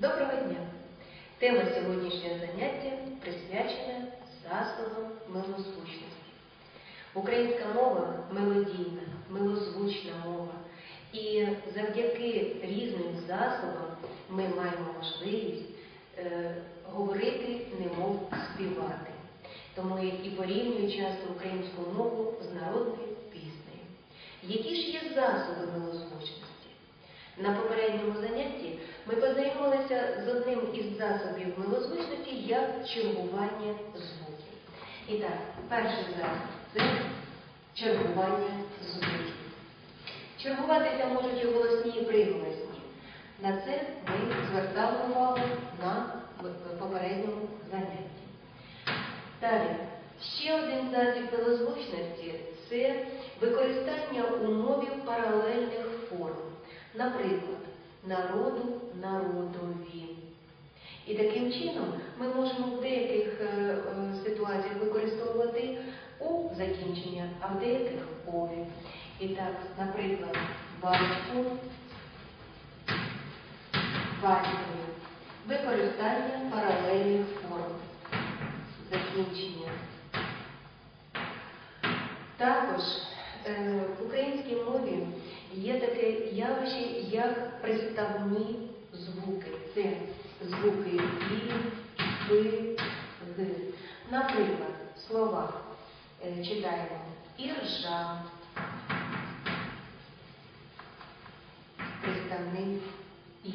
Доброго дня! Тема сьогоднішнього заняття присвячена засобам милозвучності. Українська мова мелодійна, милозвучна мова. І завдяки різним засобам ми маємо можливість е, говорити, немов співати. Тому і порівнюю часто українську мову з народною піснею. Які ж є засоби милозвучності? На попередньому занятті ми познайомилися з одним із засобів милозвучності як чергування звуків. І так, перший засіб це чергування звуків. Чергуватися можуть і голосні, і приголосні. На це ми звертали увагу на попередньому занятті. Далі, ще один засіб милозвучності це використання у мові паралельних форм. Наприклад, народу народові. І таким чином ми можемо в деяких е, е, ситуаціях використовувати у закінчення, а в деяких ові. І так, наприклад, батьку, батькові. Використання паралельних форм. Закінчення. Також е, в українській мові є таке явище, як приставні звуки. Це звуки і, ви, з. Наприклад, в словах е, читаємо іржа, приставний і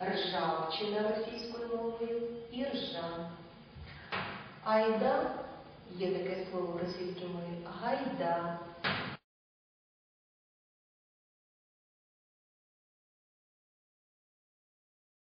ржавчина російською мовою іржа. Айда є таке слово в російській мові гайда.